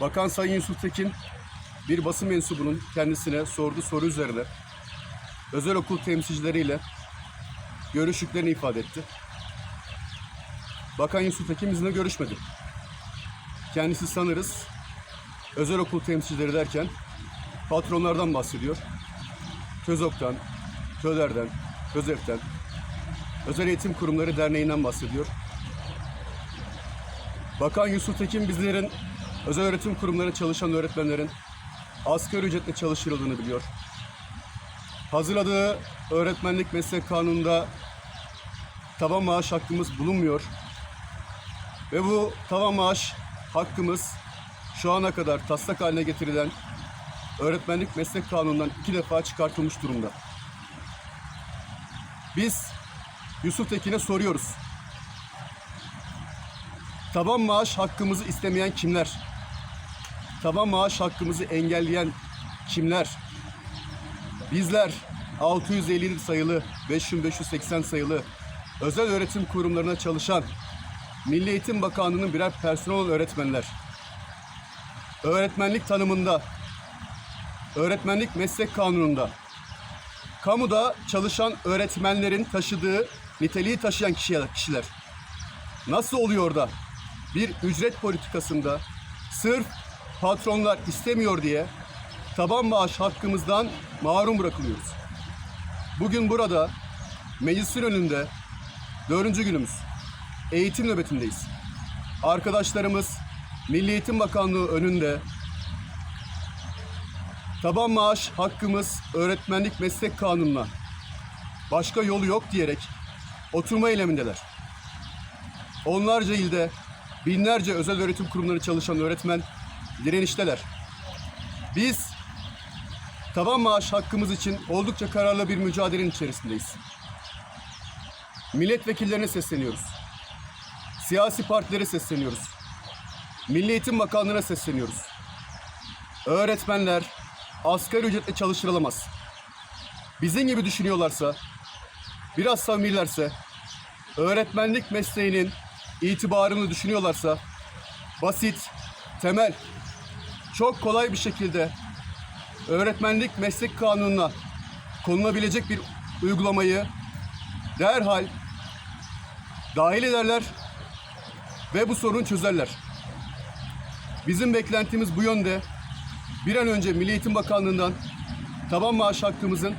Bakan Sayın Yusuf Tekin bir basın mensubunun kendisine sorduğu soru üzerine özel okul temsilcileriyle görüştüklerini ifade etti. Bakan Yusuf Tekin bizimle görüşmedi. Kendisi sanırız özel okul temsilcileri derken patronlardan bahsediyor. TÖZOK'tan, TÖDER'den, TÖZEF'ten, Özel Eğitim Kurumları Derneği'nden bahsediyor. Bakan Yusuf Tekin bizlerin özel öğretim kurumlarında çalışan öğretmenlerin asgari ücretle çalıştırıldığını biliyor. Hazırladığı öğretmenlik meslek kanununda taban maaş hakkımız bulunmuyor. Ve bu tavan maaş hakkımız şu ana kadar taslak haline getirilen öğretmenlik meslek kanunundan iki defa çıkartılmış durumda. Biz Yusuf Tekin'e soruyoruz. Taban maaş hakkımızı istemeyen kimler? Taban maaş hakkımızı engelleyen kimler? Bizler 657 sayılı, 5580 sayılı özel öğretim kurumlarına çalışan Milli Eğitim Bakanlığı'nın birer personel öğretmenler. Öğretmenlik tanımında, öğretmenlik meslek kanununda, kamuda çalışan öğretmenlerin taşıdığı niteliği taşıyan kişiler. Nasıl oluyor da bir ücret politikasında sırf patronlar istemiyor diye taban maaş hakkımızdan mahrum bırakılıyoruz. Bugün burada meclisin önünde dördüncü günümüz. Eğitim nöbetindeyiz. Arkadaşlarımız Milli Eğitim Bakanlığı önünde taban maaş hakkımız öğretmenlik meslek kanununa başka yolu yok diyerek oturma eylemindeler. Onlarca ilde binlerce özel öğretim kurumları çalışan öğretmen direnişteler. Biz taban maaş hakkımız için oldukça kararlı bir mücadelenin içerisindeyiz. Milletvekillerine sesleniyoruz. Siyasi partilere sesleniyoruz. Milli Eğitim Bakanlığı'na sesleniyoruz. Öğretmenler asgari ücretle çalıştırılamaz. Bizim gibi düşünüyorlarsa, biraz samimilerse, öğretmenlik mesleğinin itibarını düşünüyorlarsa, basit, temel, çok kolay bir şekilde öğretmenlik meslek kanununa konulabilecek bir uygulamayı derhal dahil ederler ve bu sorunu çözerler. Bizim beklentimiz bu yönde. Bir an önce Milli Eğitim Bakanlığı'ndan taban maaş hakkımızın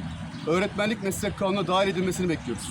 öğretmenlik meslek kanununa dahil edilmesini bekliyoruz.